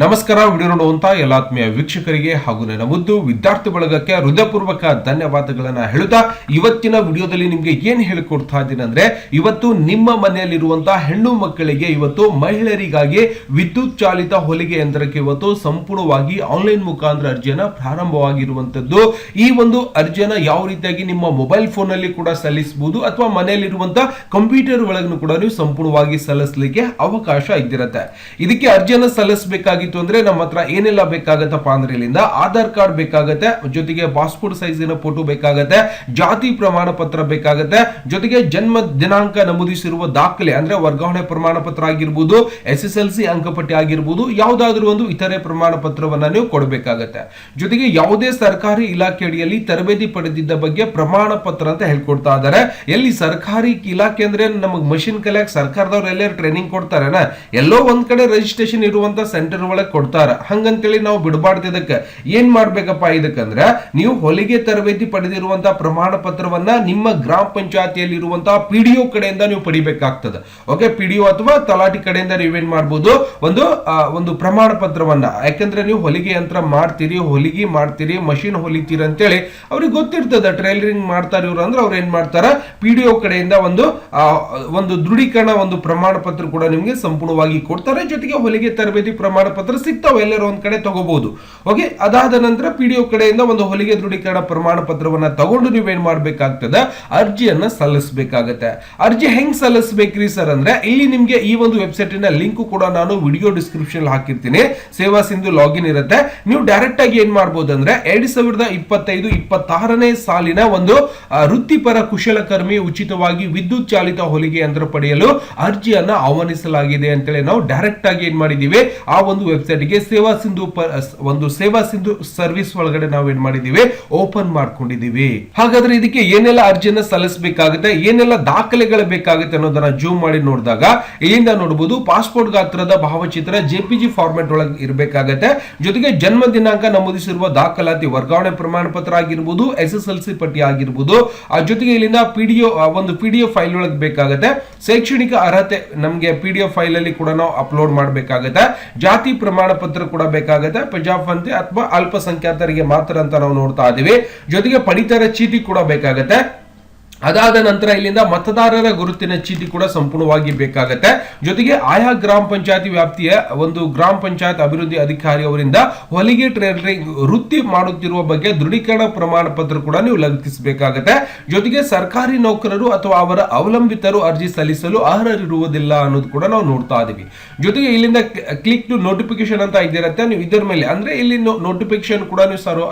ನಮಸ್ಕಾರ, ವಿಡಿಯೋ ನೋಡುವಂತ ಎಲ್ಲ ಆತ್ಮೀಯ ವೀಕ್ಷಕರಿಗೆ ಹಾಗೂ ನನ್ನ ಮುದ್ದು ವಿದ್ಯಾರ್ಥಿ ಬಳಗಕ್ಕೆ ಹೃದಯಪೂರ್ವಕ ಧನ್ಯವಾದಗಳನ್ನ ಹೇಳುತ್ತಾ, ಇವತ್ತಿನ ವಿಡಿಯೋದಲ್ಲಿ ನಿಮ್ಗೆ ಏನ್ ಹೇಳಿಕೊಡ್ತಾ ಇದ್ದೀನಿ ಅಂದ್ರೆ, ಇವತ್ತು ನಿಮ್ಮ ಮನೆಯಲ್ಲಿರುವಂತಹ ಹೆಣ್ಣು ಮಕ್ಕಳಿಗೆ ಇವತ್ತು ಮಹಿಳೆಯರಿಗಾಗಿ ವಿದ್ಯುತ್ ಚಾಲಿತ ಹೊಲಿಗೆ ಯಂತ್ರಕ್ಕೆ ಇವತ್ತು ಸಂಪೂರ್ಣವಾಗಿ ಆನ್ಲೈನ್ ಮುಖಾಂತರ ಅರ್ಜಿಯನ್ನ ಪ್ರಾರಂಭವಾಗಿರುವಂತದ್ದು. ಈ ಒಂದು ಅರ್ಜಿಯನ್ನ ಯಾವ ರೀತಿಯಾಗಿ ನಿಮ್ಮ ಮೊಬೈಲ್ ಫೋನ್ ಅಲ್ಲಿ ಕೂಡ ಸಲ್ಲಿಸಬಹುದು ಅಥವಾ ಮನೆಯಲ್ಲಿರುವಂತಹ ಕಂಪ್ಯೂಟರ್ ಒಳಗೂ ಕೂಡ ನೀವು ಸಂಪೂರ್ಣವಾಗಿ ಸಲ್ಲಿಸಲಿಕ್ಕೆ ಅವಕಾಶ ಇದ್ದಿರತ್ತೆ. ಇದಕ್ಕೆ ಅರ್ಜಿಯನ್ನ ಸಲ್ಲಿಸಬೇಕಾಗಿತ್ತು ಅಂದ್ರೆ ನಮ್ಮ ಹತ್ರ ಏನೆಲ್ಲ ಬೇಕಾಗತ್ತಪ್ಪ ಅಂದ್ರೆ ಇಲ್ಲಿಂದ ಆಧಾರ್ ಕಾರ್ಡ್ ಬೇಕಾಗತ್ತೆ, ಜೊತೆಗೆ ಪಾಸ್ಪೋರ್ಟ್ ಸೈಜಿನ ಫೋಟೋ ಬೇಕಾಗತ್ತೆ, ಜಾತಿ ಪ್ರಮಾಣ ಪತ್ರ ಬೇಕಾಗತ್ತೆ, ಜೊತೆಗೆ ಜನ್ಮ ದಿನಾಂಕ ನಮೂದಿಸಿರುವ ದಾಖಲೆ ಅಂದ್ರೆ ವರ್ಗಾವಣೆ ಪ್ರಮಾಣ ಪತ್ರ ಆಗಿರ್ಬೋದು ಎಸ್ ಎಸ್ ಎಲ್ ಸಿ ಅಂಕಪಟ್ಟಿ ಆಗಿರ್ಬೋದು, ಯಾವ್ದಾದ್ರು ಒಂದು ಇತರೆ ಪ್ರಮಾಣ ಪತ್ರವನ್ನ ನೀವು ಕೊಡಬೇಕಾಗತ್ತೆ. ಜೊತೆಗೆ ಯಾವುದೇ ಸರ್ಕಾರಿ ಇಲಾಖೆ ಅಡಿಯಲ್ಲಿ ತರಬೇತಿ ಪಡೆದಿದ್ದ ಬಗ್ಗೆ ಪ್ರಮಾಣ ಪತ್ರ ಅಂತ ಹೇಳ್ಕೊಡ್ತಾ ಇದ್ದಾರೆ. ಎಲ್ಲಿ ಸರ್ಕಾರಿ ಇಲಾಖೆ ಅಂದ್ರೆ ನಮಗೆ ಮಷಿನ್ ಕಲಿಯಕ್ ಸರ್ಕಾರದವ್ರು ಎಲ್ಲರೂ ಟ್ರೈನಿಂಗ್ ಕೊಡ್ತಾರೆ ಎಲ್ಲೋ ಒಂದ್ ಕಡೆ ರಿಜಿಸ್ಟ್ರೇಷನ್ ಇರುವಂತ ಸೆಂಟರ್ ಒಳಗೆ ಕೊಡ್ತಾರ. ಹಂಗಂತೇಳಿ ನಾವು ಬಿಡಬಾರ್ದು ಇದಕ್ಕೆ. ಏನ್ ಮಾಡ್ಬೇಕಪ್ಪ ಇದಕ್ಕಂದ್ರ, ನೀವು ಹೊಲಿಗೆ ತರಬೇತಿ ಪಡೆದಿರುವಂತಹ ಪ್ರಮಾಣ ಪತ್ರವನ್ನ ನಿಮ್ಮ ಗ್ರಾಮ ಪಂಚಾಯತಿಯಲ್ಲಿ ಇರುವಂತಹ ಪಿಡಿಒ ಕಡೆಯಿಂದ ನೀವು ಪಡಿಬೇಕಾಗ್ತದೆ. ಓಕೆ ಪಿಡಿಒ ಅಥವಾ ತಲಾಟಿ ಕಡೆಯಿಂದ ನೀವೇನ್ ಮಾಡ್ಬೋದು? ಒಂದು ಒಂದು ಪ್ರಮಾಣ ಪತ್ರವನ್ನ. ಯಾಕಂದ್ರೆ ನೀವು ಹೊಲಿಗೆ ಯಂತ್ರ ಮಾಡ್ತೀರಿ, ಹೊಲಿಗೆ ಮಾಡ್ತೀರಿ, ಮಷಿನ್ ಹೊಲಿತೀರಿ ಅಂತೇಳಿ ಅವ್ರಿಗೆ ಗೊತ್ತಿರ್ತದೆ. ಟ್ರೈಲರಿಂಗ್ ಮಾಡ್ತಾರೆ ಇವ್ರು ಅಂದ್ರೆ ಅವ್ರು ಏನ್ ಮಾಡ್ತಾರ? ಪಿಡಿಒ ಕಡೆಯಿಂದ ಒಂದು ಒಂದು ದೃಢೀಕರಣ, ಒಂದು ಪ್ರಮಾಣ ಪತ್ರ ಕೂಡ ನಿಮಗೆ ಸಂಪೂರ್ಣವಾಗಿ ಕೊಡ್ತಾರೆ. ಜೊತೆಗೆ ಹೊಲಿಗೆ ತರಬೇತಿ ಪ್ರಮಾಣ ಪತ್ರ ಸಿಗ್ತಾವೆ, ಎಲ್ಲರೂ ಒಂದ್ ಕಡೆ ತಗೋಬಹುದು ಓಕೆ ಅದಾದ ನಂತರ ಪಿಡಿಒ ಕಡೆಯಿಂದ ಒಂದು ಹೊಲಿಗೆ ದೃಢೀಕರಣ ಪ್ರಮಾಣ ಪತ್ರವನ್ನ ತಗೊಂಡು ನೀವೇನ್ ಮಾಡಬೇಕಾಗ್ತದೆ? ಅರ್ಜಿಯನ್ನ ಸಲ್ಲಿಸಬೇಕಾಗತ್ತೆ. ಅರ್ಜಿ ಹೆಂಗ್ ಸಲ್ಲಿಸಬೇಕ್ರಿ ಸರ್ ಅಂದ್ರೆ, ಇಲ್ಲಿ ನಿಮಗೆ ಈ ಒಂದು ವೆಬ್ಸೈಟಿನ ಲಿಂಕ್ ಕೂಡ ನಾನು ವಿಡಿಯೋ ಡಿಸ್ಕ್ರಿಪ್ಷನ್ ಹಾಕಿರ್ತೀನಿ. ಸೇವಾ ಸಿಂಧು ಲಾಗಿನ್ ಇರುತ್ತೆ. ನೀವು ಡೈರೆಕ್ಟ್ ಆಗಿ ಏನ್ ಮಾಡ್ಬೋದು ಅಂದ್ರೆ, ಎರಡ್ ಸಾವಿರದ ಇಪ್ಪತ್ತೈದು, ಇಪ್ಪತ್ತಾರನೇ ಸಾಲಿನ ಒಂದು ವೃತ್ತಿಪರ ಕುಶಲಕರ್ಮಿ ಉಚಿತವಾಗಿ ವಿದ್ಯುತ್ ಚಾಲಿತ ಹೊಲಿಗೆ ಯಂತ್ರ ಪಡೆಯಲು ಅರ್ಜಿಯನ್ನ ಆಹ್ವಾನಿಸಲಾಗಿದೆ ಅಂತೇಳಿ ನಾವು ಡೈರೆಕ್ಟ್ ಆಗಿ ಏನ್ ಮಾಡಿದೀವಿ ಆ ಒಂದು ವೆಬ್ಸೈಟ್ಗೆ ಸೇವಾ ಸಿಂಧು ಒಂದು ಸೇವಾ ಸಿಂಧು ಸರ್ವಿಸ್ ಒಳಗಡೆ ನಾವು ಏನ್ ಮಾಡಿದೀವಿ ಓಪನ್ ಮಾಡ್ಕೊಂಡಿದೀವಿ ಹಾಗಾದ್ರೆ ಇದಕ್ಕೆ ಏನೆಲ್ಲ ಅರ್ಜಿಯನ್ನ ಸಲ್ಲಿಸಬೇಕಾಗುತ್ತೆ? ಏನೆಲ್ಲ ದಾಖಲೆಗಳು ಬೇಕಾಗುತ್ತೆ ಅನ್ನೋದನ್ನ ಜೂಮ್ ಮಾಡಿ ನೋಡಿದಾಗ, ಇಲ್ಲಿಂದ ನೋಡಬಹುದು ಪಾಸ್ಪೋರ್ಟ್ ಗಾತ್ರದ ಭಾವಚಿತ್ರ ಜೆಪಿಜಿ ಫಾರ್ಮೆಟ್ ಒಳಗೆ ಇರಬೇಕಾಗತ್ತೆ. ಜೊತೆಗೆ ಜನ್ಮ ದಿನಾಂಕ ನಮೂದಿಸಿರುವ ದಾಖಲಾತಿ ವರ್ಗಾವಣೆ ಪ್ರಮಾಣ ಪತ್ರ ಆಗಿರ್ಬೋದು ಎಸ್ ಎಸ್ ಎಲ್ ಸಿ ಪಟ್ಟಿ ಆಗಿರ್ಬೋದು, ಆ ಜೊತೆಗೆ ಇಲ್ಲಿಂದ ಪಿಡಿಒ ಒಂದು ಪಿಡಿಎಫ್ ಫೈಲ್ ಒಳಗೆ ಬೇಕಾಗುತ್ತೆ. ಶೈಕ್ಷಣಿಕ ಅರ್ಹತೆ ನಮಗೆ ಪಿಡಿಎಫ್ ಫೈಲ್ ಅಲ್ಲಿ ಕೂಡ ನಾವು ಅಪ್ಲೋಡ್ ಮಾಡಬೇಕಾಗತ್ತೆ. ಜಾತಿ ಪ್ರಮಾಣ ಪತ್ರ ಕೂಡ ಬೇಕಾಗುತ್ತೆ. ಪ್ರಜಾಪಂಥಿ ಅಥವಾ ಅಲ್ಪಸಂಖ್ಯಾತರಿಗೆ ಮಾತ್ರ ಅಂತ ನಾವು ನೋಡ್ತಾ ಇದೀವಿ. ಜೊತೆಗೆ ಪಡಿತರ ಚೀಟಿ ಕೂಡ ಬೇಕಾಗುತ್ತೆ. ಅದಾದ ನಂತರ ಇಲ್ಲಿಂದ ಮತದಾರರ ಗುರುತಿನ ಚೀಟಿ ಕೂಡ ಸಂಪೂರ್ಣವಾಗಿ ಬೇಕಾಗತ್ತೆ. ಜೊತೆಗೆ ಆಯಾ ಗ್ರಾಮ ಪಂಚಾಯತಿ ವ್ಯಾಪ್ತಿಯ ಒಂದು ಗ್ರಾಮ ಪಂಚಾಯತ್ ಅಭಿವೃದ್ಧಿ ಅಧಿಕಾರಿ ಅವರಿಂದ ಹೊಲಿಗೆ ಟ್ರೇಡರಿಂಗ್ ವೃತ್ತಿ ಮಾಡುತ್ತಿರುವ ಬಗ್ಗೆ ದೃಢೀಕರಣ ಪ್ರಮಾಣ ಪತ್ರ ಕೂಡ ನೀವು ಲಗತ್ತಿಸಬೇಕಾಗತ್ತೆ. ಜೊತೆಗೆ ಸರ್ಕಾರಿ ನೌಕರರು ಅಥವಾ ಅವರ ಅವಲಂಬಿತರು ಅರ್ಜಿ ಸಲ್ಲಿಸಲು ಅರ್ಹರಿರುವುದಿಲ್ಲ ಅನ್ನೋದು ಕೂಡ ನಾವು ನೋಡ್ತಾ ಇದೀವಿ. ಜೊತೆಗೆ ಇಲ್ಲಿಂದ ಕ್ಲಿಕ್ ಟು ನೋಟಿಫಿಕೇಶನ್ ಅಂತ ಇದ್ದಿರತ್ತೆ ನೀವು ಇದರ ಮೇಲೆ, ಅಂದ್ರೆ ಇಲ್ಲಿ ನೋಟಿಫಿಕೇಶನ್ ಕೂಡ ನೀವು ಸರ್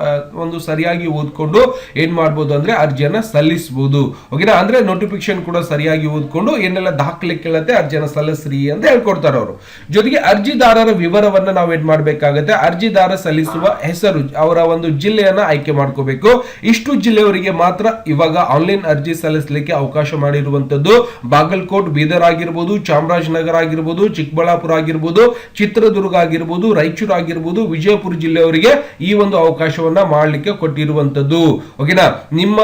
ಒಂದು ಸರಿಯಾಗಿ ಓದ್ಕೊಂಡು ಏನ್ ಮಾಡ್ಬೋದು ಅಂದ್ರೆ ಅರ್ಜಿಯನ್ನ ಸಲ್ಲಿಸಬಹುದು ಓಕೆನಾ ಅಂದ್ರೆ ನೋಟಿಫಿಕೇಶನ್ ಕೂಡ ಸರಿಯಾಗಿ ಓದ್ಕೊಂಡು ಏನೆಲ್ಲ ದಾಖಲೆ ಕೇಳತ್ತೆ, ಅರ್ಜಿಯನ್ನು ಸಲ್ಲಿಸ್ರಿ ಅಂತ ಹೇಳ್ಕೊಡ್ತಾರೆ ಅವರು. ಜೊತೆಗೆ ಅರ್ಜಿದಾರರ ವಿವರವನ್ನ ನಾವು ಏನ್ ಮಾಡ್ಬೇಕಾಗತ್ತೆ, ಅರ್ಜಿದಾರ ಸಲ್ಲಿಸುವ ಹೆಸರು, ಅವರ ಒಂದು ಜಿಲ್ಲೆಯನ್ನ ಆಯ್ಕೆ ಮಾಡ್ಕೋಬೇಕು. ಇಷ್ಟು ಜಿಲ್ಲೆಯವರಿಗೆ ಮಾತ್ರ ಇವಾಗ ಆನ್ಲೈನ್ ಅರ್ಜಿ ಸಲ್ಲಿಸಲಿಕ್ಕೆ ಅವಕಾಶ ಮಾಡಿರುವಂತದ್ದು ಬಾಗಲಕೋಟ್, ಬೀದರ್ ಆಗಿರ್ಬೋದು, ಚಾಮರಾಜನಗರ ಆಗಿರ್ಬೋದು, ಚಿಕ್ಕಬಳ್ಳಾಪುರ ಆಗಿರ್ಬೋದು, ಚಿತ್ರದುರ್ಗ ಆಗಿರ್ಬೋದು, ರಾಯಚೂರು ಆಗಿರ್ಬೋದು, ವಿಜಯಪುರ ಜಿಲ್ಲೆಯವರಿಗೆ ಈ ಒಂದು ಅವಕಾಶವನ್ನ ಮಾಡಲಿಕ್ಕೆ ಕೊಟ್ಟಿರುವಂತದ್ದು. ಓಕೆನಾ ನಿಮ್ಮ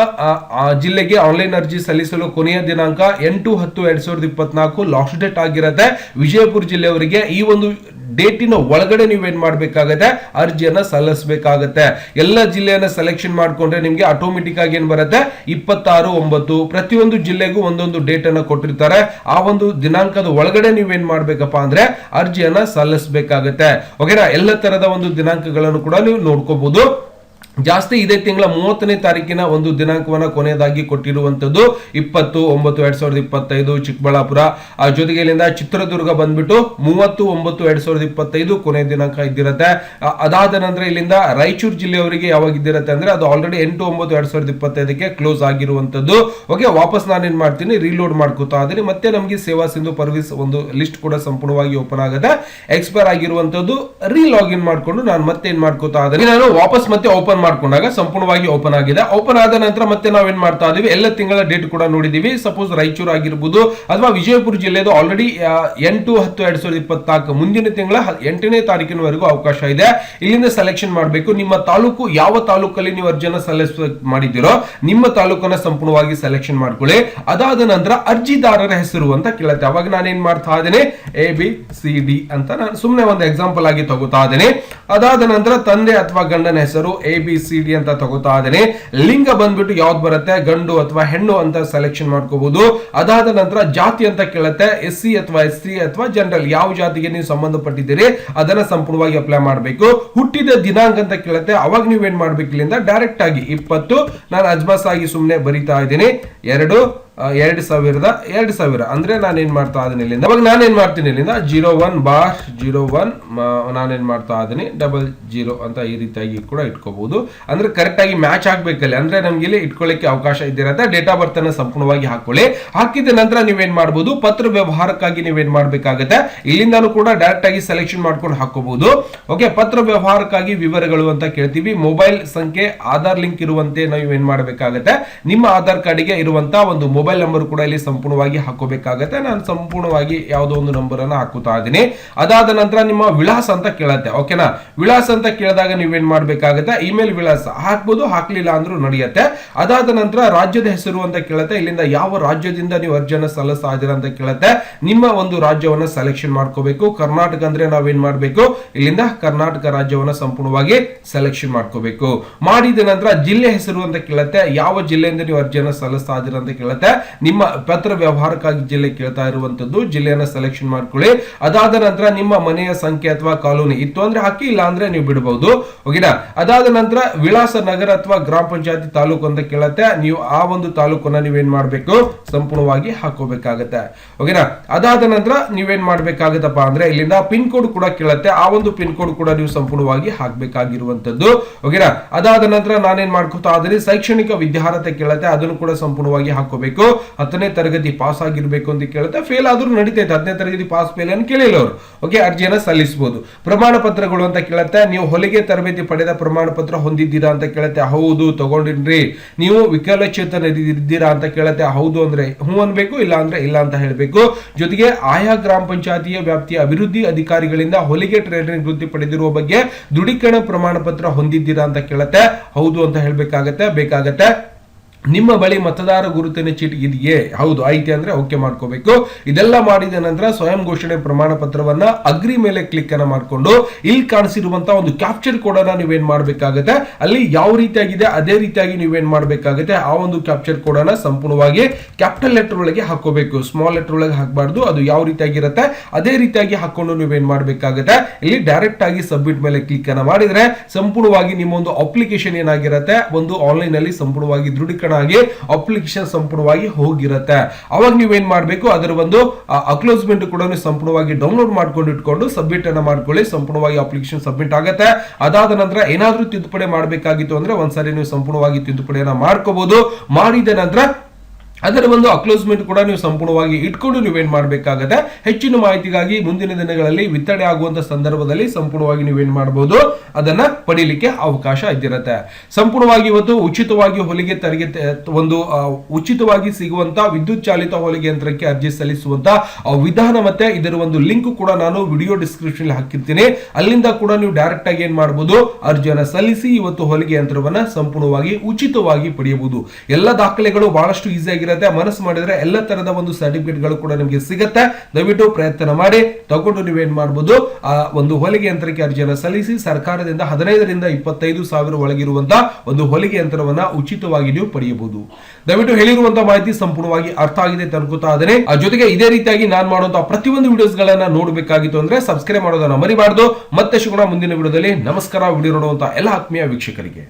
ಜಿಲ್ಲೆಗೆ ಆನ್ಲೈನ್ ಅರ್ಜಿ ಸಲ್ಲಿಸಲು ಕೊನೆಯ ದಿನಾಂಕ ಎಂಟು ಹತ್ತು ಎರಡ್ ಸಾವಿರದ ಇಪ್ಪತ್ನಾಲ್ಕು ಲಾಸ್ಟ್ ಡೇಟ್ ಆಗಿರುತ್ತೆ. ವಿಜಯಪುರ ಜಿಲ್ಲೆಯವರಿಗೆ ಈ ಒಂದು ಡೇಟಿನ ಒಳಗಡೆ ನೀವೇನ್ ಮಾಡ್ಬೇಕಾಗತ್ತೆ? ಅರ್ಜಿಯನ್ನ ಸಲ್ಲಿಸಬೇಕಾಗತ್ತೆ. ಎಲ್ಲ ಜಿಲ್ಲೆಯನ್ನ ಸೆಲೆಕ್ಷನ್ ಮಾಡ್ಕೊಂಡ್ರೆ ನಿಮ್ಗೆ ಆಟೋಮೆಟಿಕ್ ಆಗಿ ಏನ್ ಬರುತ್ತೆ? ಇಪ್ಪತ್ತಾರು, ಒಂಬತ್ತು ಪ್ರತಿಯೊಂದು ಜಿಲ್ಲೆಗೂ ಒಂದೊಂದು ಡೇಟ್ ಅನ್ನ ಕೊಟ್ಟಿರ್ತಾರೆ. ಆ ಒಂದು ದಿನಾಂಕದ ಒಳಗಡೆ ನೀವೇನ್ ಮಾಡ್ಬೇಕಪ್ಪ ಅಂದ್ರೆ ಅರ್ಜಿಯನ್ನ ಸಲ್ಲಿಸಬೇಕಾಗತ್ತೆ. ಓಕೆನಾ? ಎಲ್ಲ ತರದ ಒಂದು ದಿನಾಂಕಗಳನ್ನು ಕೂಡ ನೀವು ನೋಡ್ಕೋಬಹುದು ಜಾಸ್ತಿ ಇದೇ ತಿಂಗಳ ಮೂವತ್ತನೇ ತಾರೀಕಿನ ಒಂದು ದಿನಾಂಕವನ್ನ ಕೊನೆಯದಾಗಿ ಕೊಟ್ಟಿರುವಂತದ್ದು ಇಪ್ಪತ್ತು, ಒಂಬತ್ತು, ಎರಡ್ ಸಾವಿರದ ಇಪ್ಪತ್ತೈದು ಚಿಕ್ಕಬಳ್ಳಾಪುರ. ಜೊತೆಗೆ ಇಲ್ಲಿಂದ ಚಿತ್ರದುರ್ಗ ಬಂದ್ಬಿಟ್ಟು ಮೂವತ್ತು, ಒಂಬತ್ತು, ಎರಡ್ ಸಾವಿರದ ಇಪ್ಪತ್ತೈದು ಕೊನೆಯ ದಿನಾಂಕ ಇದ್ದಿರತ್ತೆ. ಅದಾದ ನಂತರ ಇಲ್ಲಿಂದ ರಾಯಚೂರು ಜಿಲ್ಲೆಯವರಿಗೆ ಯಾವಾಗ ಇದ್ದಿರತ್ತೆ ಅಂದ್ರೆ ಅದು ಆಲ್ರೆಡಿ ಎಂಟು, ಒಂಬತ್ತು, ಎರಡ್ ಸಾವಿರದ ಇಪ್ಪತ್ತೈದಕ್ಕೆ ಕ್ಲೋಸ್ ಆಗಿರುವಂತದ್ದು ಓಕೆ, ವಾಪಸ್ ನಾನು ಏನ್ ಮಾಡ್ತೀನಿ ರೀಲೋಡ್ ಮಾಡ್ಕೋತಾ ಇದೀನಿ ಮತ್ತೆ ನಮಗೆ ಸೇವಾ ಸಿಂಧು ಪರ್ವಿಸ್ ಒಂದು ಲಿಸ್ಟ್ ಕೂಡ ಸಂಪೂರ್ಣವಾಗಿ ಓಪನ್ ಆಗುತ್ತೆ. ಎಕ್ಸ್ಪೈರ್ ಆಗಿರುವಂತದ್ದು ರೀಲಾಗಿನ್ ಮಾಡ್ಕೊಂಡು ನಾನು ಮತ್ತೆ ಏನ್ ಮಾಡ್ಕೋತಾ ಇದ್ದೀನಿ? ನಾನು ವಾಪಸ್ ಮತ್ತೆ ಓಪನ್ ಮಾಡ್ಕೊಂಡಾಗ ಸಂಪೂರ್ಣವಾಗಿ ಓಪನ್ ಆಗಿದೆ. ಓಪನ್ ಆದ ನಂತರ ಮತ್ತೆ ನಾವೇನ್ ಮಾಡ್ತಾ ಇದೀವಿ? ಎಲ್ಲ ತಿಂಗಳ ಡೇಟ್ ಕೂಡ ನೋಡಿದೀವಿ. ಸಪೋಸ್ ರಾಯಚೂರು ಆಗಿರ್ಬೋದು ಅಥವಾ ವಿಜಯಪುರ ಜಿಲ್ಲೆದು ಆಲ್ರೆಡಿ ಎಂಟು, ಹತ್ತು, ಎರಡ್ ಸಾವಿರದ ಇಪ್ಪತ್ನಾಲ್ಕು ಮುಂದಿನ ತಿಂಗಳ ಎಂಟನೇ ತಾರೀಕಿನವರೆಗೂ ಅವಕಾಶ ಇದೆ. ಇಲ್ಲಿಂದ ಸೆಲೆಕ್ಷನ್ ಮಾಡಬೇಕು. ನಿಮ್ಮ ತಾಲೂಕು ಯಾವ ತಾಲೂಕಲ್ಲಿ ನೀವು ಅರ್ಜಿಯನ್ನ ಸಲ್ಲಿಸ, ಮಾಡಿದ್ದೀರೋ ನಿಮ್ಮ ತಾಲೂಕನ್ನ ಸಂಪೂರ್ಣವಾಗಿ ಸೆಲೆಕ್ಷನ್ ಮಾಡ್ಕೊಳ್ಳಿ. ಅದಾದ ನಂತರ ಅರ್ಜಿದಾರರ ಹೆಸರು ಅಂತ ಕೇಳುತ್ತೆ. ಅವಾಗ ನಾನೇನ್ ಮಾಡ್ತಾ ಇದ್ದೇನೆ? ಎ ಬಿ ಸಿ ಡಿ ಅಂತ ನಾನು ಸುಮ್ಮನೆ ಒಂದು ಎಕ್ಸಾಂಪಲ್ ಆಗಿ ತಗೋತಾ ಇದ್ದೇನೆ. ಅದಾದ ನಂತರ ತಂದೆ ಅಥವಾ ಗಂಡನ ಹೆಸರು ಎ ಬಿ ಸಿ ಡಿ ಅಂತ ತಗೋತಾ ಇದ್ದೇನೆ. ಲಿಂಗ ಬಂದ್ಬಿಟ್ಟು ಯಾವ್ದು ಬರುತ್ತೆ? ಗಂಡು ಅಥವಾ ಹೆಣ್ಣು ಅಂತ ಸೆಲೆಕ್ಷನ್ ಮಾಡ್ಕೋಬಹುದು ಅದಾದ ನಂತರ ಜಾತಿ ಅಂತ ಕೇಳುತ್ತೆ. ಎಸ್ ಸಿ ಅಥವಾ ಎಸ್ ಸಿ ಅಥವಾ ಜನರಲ್ ಯಾವ ಜಾತಿಗೆ ನೀವು ಸಂಬಂಧಪಟ್ಟಿದ್ದೀರಿ? ಅದನ್ನ ಸಂಪೂರ್ಣವಾಗಿ ಅಪ್ಲೈ ಮಾಡಬೇಕು. ಹುಟ್ಟಿದ ದಿನಾಂಕ ಅಂತ ಕೇಳುತ್ತೆ. ಅವಾಗ ನೀವೇನ್ ಮಾಡ್ಬೇಕು ಇಲ್ಲಿಂದ? ಡೈರೆಕ್ಟ್ ಆಗಿ ಇಪ್ಪತ್ತು. ನಾನು ಅಜ್ಮಾಸ್ ಆಗಿ ಸುಮ್ಮನೆ ಬರಿತಾ ಇದ್ದೀನಿ. ಎರಡು. ಎರಡು ಸಾವಿರದ, ಎರಡು ಸಾವಿರ. ಅಂದ್ರೆ ನಾನೇನ್ ಮಾಡ್ತಾ ಇದ್ದೀನಿ ಇಲ್ಲಿಂದ. ಅವಾಗ ನಾನೇನ್ ಮಾಡ್ತೀನಿ ಇಲ್ಲಿಂದ? Zero one bar zero one ನಾನೇನ್ ಮಾಡ್ತಾ ಇದ್ದೀನಿ? ಡಬಲ್ ಜೀರೋ ಅಂತ ಈ ರೀತಿಯಾಗಿ ಕೂಡ ಇಟ್ಕೋಬಹುದು. ಅಂದ್ರೆ ಕರೆಕ್ಟ್ ಆಗಿ ಮ್ಯಾಚ್ ಆಗ್ಬೇಕಲ್ಲಿ. ಅಂದ್ರೆ ನಮ್ಗೆ ಇಲ್ಲಿ ಇಟ್ಕೊಳ್ಳಿಕ್ಕೆ ಅವಕಾಶ ಇದ್ದಿರತ್ತೆ ಡೇಟ್ ಆಫ್ ಬರ್ತ್ ಅನ್ನ ಸಂಪೂರ್ಣವಾಗಿ ಹಾಕೊಳ್ಳಿ. ಹಾಕಿದ ನಂತರ ನೀವೇನ್ ಮಾಡ್ಬೋದು? ಪತ್ರ ವ್ಯವಹಾರಕ್ಕಾಗಿ ನೀವೇನ್ ಮಾಡ್ಬೇಕಾಗತ್ತೆ? ಇಲ್ಲಿಂದಾನು ಕೂಡ ಡೈರೆಕ್ಟ್ ಆಗಿ ಸೆಲೆಕ್ಷನ್ ಮಾಡ್ಕೊಂಡು ಹಾಕೋಬಹುದು ಓಕೆ ಪತ್ರ ವ್ಯವಹಾರಕ್ಕಾಗಿ ವಿವರಗಳು ಅಂತ ಕೇಳ್ತೀವಿ. ಮೊಬೈಲ್ ಸಂಖ್ಯೆ, ಆಧಾರ್ ಲಿಂಕ್ ಇರುವಂತೆ ನಾವು ಏನ್ ಮಾಡಬೇಕಾಗತ್ತೆ? ನಿಮ್ಮ ಆಧಾರ್ ಕಾರ್ಡಿಗೆ ಇರುವಂತಹ ಒಂದು ಮೊಬೈಲ್ ನಂಬರ್ ಕೂಡ ಇಲ್ಲಿ ಸಂಪೂರ್ಣವಾಗಿ ಹಾಕೋಬೇಕಾಗತ್ತೆ. ನಾನು ಸಂಪೂರ್ಣವಾಗಿ ಯಾವುದೋ ಒಂದು ನಂಬರ್ ಅನ್ನ ಹಾಕುತ್ತಾ ಇದ್ದೀನಿ. ಅದಾದ ನಂತರ ನಿಮ್ಮ ವಿಳಾಸ ಅಂತ ಕೇಳತ್ತೆ ಓಕೆನಾ ವಿಳಾಸ ಅಂತ ಕೇಳಿದಾಗ ನೀವೇನ್ ಮಾಡ್ಬೇಕಾಗತ್ತೆ? ಇಮೇಲ್ ವಿಳಾಸ ಹಾಕ್ಬೋದು, ಹಾಕ್ಲಿಲ್ಲ ಅಂದ್ರೂ ನಡೆಯುತ್ತೆ. ಅದಾದ ನಂತರ ರಾಜ್ಯದ ಹೆಸರು ಅಂತ ಕೇಳುತ್ತೆ, ಇಲ್ಲಿಂದ ಯಾವ ರಾಜ್ಯದಿಂದ ನೀವು ಅರ್ಜಿಯನ್ನ ಸಲ್ಲಿಸ್ತಾ ಇದ್ದೀರಾ ಅಂತ ಕೇಳುತ್ತೆ. ನಿಮ್ಮ ಒಂದು ರಾಜ್ಯವನ್ನ ಸೆಲೆಕ್ಷನ್ ಮಾಡ್ಕೋಬೇಕು. ಕರ್ನಾಟಕ ಅಂದ್ರೆ ನಾವೇನ್ ಮಾಡಬೇಕು? ಇಲ್ಲಿಂದ ಕರ್ನಾಟಕ ರಾಜ್ಯವನ್ನ ಸಂಪೂರ್ಣವಾಗಿ ಸೆಲೆಕ್ಷನ್ ಮಾಡ್ಕೋಬೇಕು. ಮಾಡಿದ ನಂತರ ಜಿಲ್ಲೆ ಹೆಸರು ಅಂತ ಕೇಳುತ್ತೆ. ಯಾವ ಜಿಲ್ಲೆಯಿಂದ ನೀವು ಅರ್ಜಿಯನ್ನ ಸಲ್ಲಿಸ್ತಾ ಇದ್ದೀರಾ ಅಂತ ಕೇಳುತ್ತೆ. ನಿಮ್ಮ ಪತ್ರ ವ್ಯವಹಾರಕ್ಕಾಗಿ ಜಿಲ್ಲೆ ಕೇಳ್ತಾ ಇರುವಂತದ್ದು ಜಿಲ್ಲೆಯನ್ನ ಸೆಲೆಕ್ಷನ್ ಮಾಡ್ಕೊಳ್ಳಿ. ಅದಾದ ನಂತರ ನಿಮ್ಮ ಮನೆಯ ಸಂಖ್ಯೆ ಅಥವಾ ಕಾಲೋನಿ ಇತ್ತು ಅಂದ್ರೆ ಹಾಕಿ ಇಲ್ಲ ಅಂದ್ರೆ ನೀವು ಬಿಡಬಹುದು ಓಕೆನಾ ಅದಾದ ನಂತರ ವಿಳಾಸ ನಗರ ಅಥವಾ ಗ್ರಾಮ ಪಂಚಾಯತಿ ತಾಲೂಕು ಅಂತ ಕೇಳತ್ತೆ. ನೀವು ಆ ಒಂದು ತಾಲೂಕನ್ನ ನೀವೇನ್ ಮಾಡಬೇಕು? ಸಂಪೂರ್ಣವಾಗಿ ಹಾಕೋಬೇಕಾಗತ್ತೆ. ಓಕೆನಾ ಅದಾದ ನಂತರ ನೀವೇನ್ ಮಾಡ್ಬೇಕಾಗತ್ತಪ್ಪ ಅಂದ್ರೆ ಇಲ್ಲಿಂದ ಪಿನ್ ಕೋಡ್ ಕೂಡ ಕೇಳತ್ತೆ. ಆ ಒಂದು ಪಿನ್ ಕೋಡ್ ಕೂಡ ನೀವು ಸಂಪೂರ್ಣವಾಗಿ ಹಾಕ್ಬೇಕಾಗಿರುವಂತದ್ದು ಓಕೆನಾ ಅದಾದ ನಂತರ ನಾನೇನ್ ಮಾಡ್ಕೋತಾ ಆದ್ರೆ ಶೈಕ್ಷಣಿಕ ವಿದ್ಯಾರ್ಹತೆ ಕೇಳತ್ತೆ. ಅದನ್ನು ಕೂಡ ಸಂಪೂರ್ಣವಾಗಿ ಹಾಕೋಬೇಕು. ಹತ್ತನೇ ತರಗತಿ ಪಾಸ್ ಆಗಿರ್ಬೇಕು ಅಂತ ಕೇಳುತ್ತೆ ಫೇಲ್ ಆದ್ರೂ ನಡೀತೈತೆ ಹತ್ತನೇ ತರಗತಿ ಪಾಸ್ ಫೇಲ್ ಅಂತ ಕೇಳಿಲ್ಲ ಅವರು. ಓಕೆ ಅರ್ಜಿಯನ್ನ ಸಲ್ಲಿಸಬಹುದು ಪ್ರಮಾಣ ಪತ್ರಗಳು ಅಂತ ಕೇಳುತ್ತೆ, ನೀವು ಹೊಲಿಗೆ ತರಬೇತಿ ಪಡೆದ ಪ್ರಮಾಣ ಪತ್ರ ಹೊಂದಿದ್ದೀರಾ ಅಂತ ಕೇಳುತ್ತೆ, ಹೌದು, ತಗೊಂಡಿನ್ರಿ. ನೀವು ವಿಕಲಚೇತನ ಇದ್ದೀರಾ ಅಂತ ಕೇಳುತ್ತೆ, ಹೌದು ಅಂದ್ರೆ ಹ್ಞೂ ಅನ್ಬೇಕು, ಇಲ್ಲ ಅಂದ್ರೆ ಇಲ್ಲ ಅಂತ ಹೇಳಬೇಕು. ಜೊತೆಗೆ ಆಯಾ ಗ್ರಾಮ ಪಂಚಾಯತಿಯ ವ್ಯಾಪ್ತಿಯ ಅಭಿವೃದ್ಧಿ ಅಧಿಕಾರಿಗಳಿಂದ ಹೊಲಿಗೆ ಟ್ರೇನಿಂಗ್ ವೃತ್ತಿ ಪಡೆದಿರುವ ಬಗ್ಗೆ ದೃಢೀಕರಣ ಪ್ರಮಾಣ ಪತ್ರ ಹೊಂದಿದ್ದೀರಾ ಅಂತ ಕೇಳುತ್ತೆ, ಹೌದು ಅಂತ ಹೇಳಬೇಕಾಗತ್ತೆ, ಬೇಕಾಗತ್ತೆ. ನಿಮ್ಮ ಬಳಿ ಮತದಾರ ಗುರುತಿನ ಚೀಟಿ ಇದೆಯೇ? ಹೌದು ಐತೆ ಅಂದ್ರೆ ಓಕೆ ಮಾಡ್ಕೋಬೇಕು. ಇದೆಲ್ಲ ಮಾಡಿದ ನಂತರ ಸ್ವಯಂ ಘೋಷಣೆ ಪ್ರಮಾಣ ಪತ್ರವನ್ನ ಅಗ್ರಿ ಮೇಲೆ ಕ್ಲಿಕ್ ಅನ್ನ ಮಾಡ್ಕೊಂಡು ಇಲ್ಲಿ ಕಾಣಿಸಿರುವಂತಹ ಒಂದು ಕ್ಯಾಪ್ಚರ್ ಕೋಡ್ ಅನ್ನ ನೀವೇನ್ ಮಾಡ್ಬೇಕಾಗತ್ತೆ? ಅಲ್ಲಿ ಯಾವ ರೀತಿಯಾಗಿದೆ, ಅದೇ ರೀತಿಯಾಗಿ ನೀವೇನ್ ಮಾಡ್ಬೇಕಾಗತ್ತೆ? ಆ ಒಂದು ಕ್ಯಾಪ್ಚರ್ ಕೋಡ್ ಅನ್ನ ಸಂಪೂರ್ಣವಾಗಿ ಕ್ಯಾಪಿಟಲ್ ಲೆಟರ್ ಒಳಗೆ ಹಾಕೋಬೇಕು ಸ್ಮಾಲ್ ಲೆಟರ್ ಒಳಗೆ ಹಾಕಬಾರ್ದು, ಅದು ಯಾವ ರೀತಿಯಾಗಿರುತ್ತೆ? ಅದೇ ರೀತಿಯಾಗಿ ಹಾಕೊಂಡು ನೀವೇನ್ ಮಾಡ್ಬೇಕಾಗತ್ತೆ? ಇಲ್ಲಿ ಡೈರೆಕ್ಟ್ ಆಗಿ ಸಬ್ಮಿಟ್ ಮೇಲೆ ಕ್ಲಿಕ್ ಅನ್ನ ಮಾಡಿದ್ರೆ ಸಂಪೂರ್ಣವಾಗಿ ನಿಮ್ಮ ಒಂದು ಅಪ್ಲಿಕೇಶನ್ ಏನಾಗಿರುತ್ತೆ? ಒಂದು ಆನ್ಲೈನ್ ಅಲ್ಲಿ ಸಂಪೂರ್ಣವಾಗಿ ದೃಢೀಕರಣ ಆಗಿ ಅಪ್ಲಿಕೇಶನ್ ಸಂಪೂರ್ಣವಾಗಿ ಹೋಗಿರುತ್ತೆ. ಅವಾಗ ನೀವೇನ್ ಮಾಡ್ಬೇಕು? ಅದರ ಒಂದು ಅಕ್ಲೋಸ್ಮೆಂಟ್ ಕೂಡ ಸಂಪೂರ್ಣವಾಗಿ ಡೌನ್ಲೋಡ್ ಮಾಡ್ಕೊಂಡು ಇಟ್ಕೊಂಡು ಸಬ್ಮಿಟ್ ಅನ್ನ ಮಾಡ್ಕೊಳ್ಳಿ. ಸಂಪೂರ್ಣವಾಗಿ ಅಪ್ಲಿಕೇಶನ್ ಸಬ್ಮಿಟ್ ಆಗುತ್ತೆ. ಅದಾದ ನಂತರ ಏನಾದ್ರೂ ತಿದ್ದುಪಡಿ ಮಾಡಬೇಕಾಗಿತ್ತು ಅಂದ್ರೆ ಒಂದ್ಸರಿ ನೀವು ಸಂಪೂರ್ಣವಾಗಿ ತಿದ್ದುಪಡಿಯನ್ನ ಮಾಡ್ಕೋಬಹುದು ಮಾಡಿದ ನಂತರ ಅದರ ಒಂದು ಅಕ್ಲೋಸ್ಮೆಂಟ್ ಕೂಡ ನೀವು ಸಂಪೂರ್ಣವಾಗಿ ಇಟ್ಕೊಂಡು ನೀವೇನ್ ಮಾಡಬೇಕಾಗತ್ತೆ? ಹೆಚ್ಚಿನ ಮಾಹಿತಿಗಾಗಿ ಮುಂದಿನ ದಿನಗಳಲ್ಲಿ ವಿತರಣೆ ಆಗುವಂತ ಸಂದರ್ಭದಲ್ಲಿ ಸಂಪೂರ್ಣವಾಗಿ ನೀವೇನ್ ಮಾಡಬಹುದು ಅದನ್ನ ಪಡೀಲಿಕ್ಕೆ ಅವಕಾಶ ಇದ್ದಿರತ್ತೆ. ಸಂಪೂರ್ಣವಾಗಿ ಇವತ್ತು ಉಚಿತವಾಗಿ ಹೊಲಿಗೆ ತರಗೆ ಒಂದು ಉಚಿತವಾಗಿ ಸಿಗುವಂತ ವಿದ್ಯುತ್ ಚಾಲಿತ ಹೊಲಿಗೆ ಯಂತ್ರಕ್ಕೆ ಅರ್ಜಿ ಸಲ್ಲಿಸುವಂತ ವಿಧಾನ ಮತ್ತೆ ಇದರ ಒಂದು ಲಿಂಕ್ ಕೂಡ ನಾನು ವಿಡಿಯೋ ಡಿಸ್ಕ್ರಿಪ್ಷನ್ ಹಾಕಿರ್ತೀನಿ. ಅಲ್ಲಿಂದ ಕೂಡ ನೀವು ಡೈರೆಕ್ಟ್ ಆಗಿ ಏನ್ ಮಾಡಬಹುದು ಅರ್ಜಿಯನ್ನು ಸಲ್ಲಿಸಿ ಇವತ್ತು ಹೊಲಿಗೆ ಯಂತ್ರವನ್ನ ಸಂಪೂರ್ಣವಾಗಿ ಉಚಿತವಾಗಿ ಪಡೆಯಬಹುದು. ಎಲ್ಲ ದಾಖಲೆಗಳು ಬಹಳಷ್ಟು ಈಸಿ ಆಗಿರುತ್ತೆ ಮನಸ್ಸು ಮಾಡಿದ್ರೆ ಎಲ್ಲ ತರದ ಒಂದು ಸರ್ಟಿಫಿಕೇಟ್ಗಳು ಕೂಡ ನಿಮಗೆ ಸಿಗುತ್ತೆ. ದಯವಿಟ್ಟು ಪ್ರಯತ್ನ ಮಾಡಿ. ತಗೊಂಡು ಏನ್ ಮಾಡಬಹುದು ಆ ಒಂದು ಹೊಲಿಗೆ ಯಂತ್ರಕ್ಕೆ ಅರ್ಜಿಯನ್ನು ಸಲ್ಲಿಸಿ ಸರ್ಕಾರದಿಂದ ಹದಿನೈದರಿಂದ ಇಪ್ಪತ್ತೈದು ಸಾವಿರ ಒಳಗಿರುವಂತಹ ಒಂದು ಹೊಲಿಗೆ ಯಂತ್ರವನ್ನ ಉಚಿತವಾಗಿ ನೀವು ಪಡೆಯಬಹುದು. ದಯವಿಟ್ಟು ಹೇಳಿರುವಂತಹ ಮಾಹಿತಿ ಸಂಪೂರ್ಣವಾಗಿ ಅರ್ಥ ಆಗಿದೆ ಅನ್ಕೋತಾ ಇದ್ದೇನೆ. ಆ ಜೊತೆಗೆ ಇದೇ ರೀತಿಯಾಗಿ ನಾನು ಮಾಡುವಂತಹ ಪ್ರತಿಯೊಂದು ವಿಡಿಯೋಸ್ ಗಳನ್ನ ನೋಡಬೇಕಾಗಿತ್ತು ಅಂದ್ರೆ ಸಬ್ಸ್ಕ್ರೈಬ್ ಮಾಡೋದನ್ನ ಮರಿಬಾರ್ದು. ಮತ್ತೆ ಶುಕ್ರ ಮುಂದಿನ ವಿಡಿಯೋದಲ್ಲಿ ನಮಸ್ಕಾರ, ವಿಡಿಯೋ ನೋಡುವಂತಹ ಎಲ್ಲ ಆತ್ಮೀಯ ವೀಕ್ಷಕರಿಗೆ.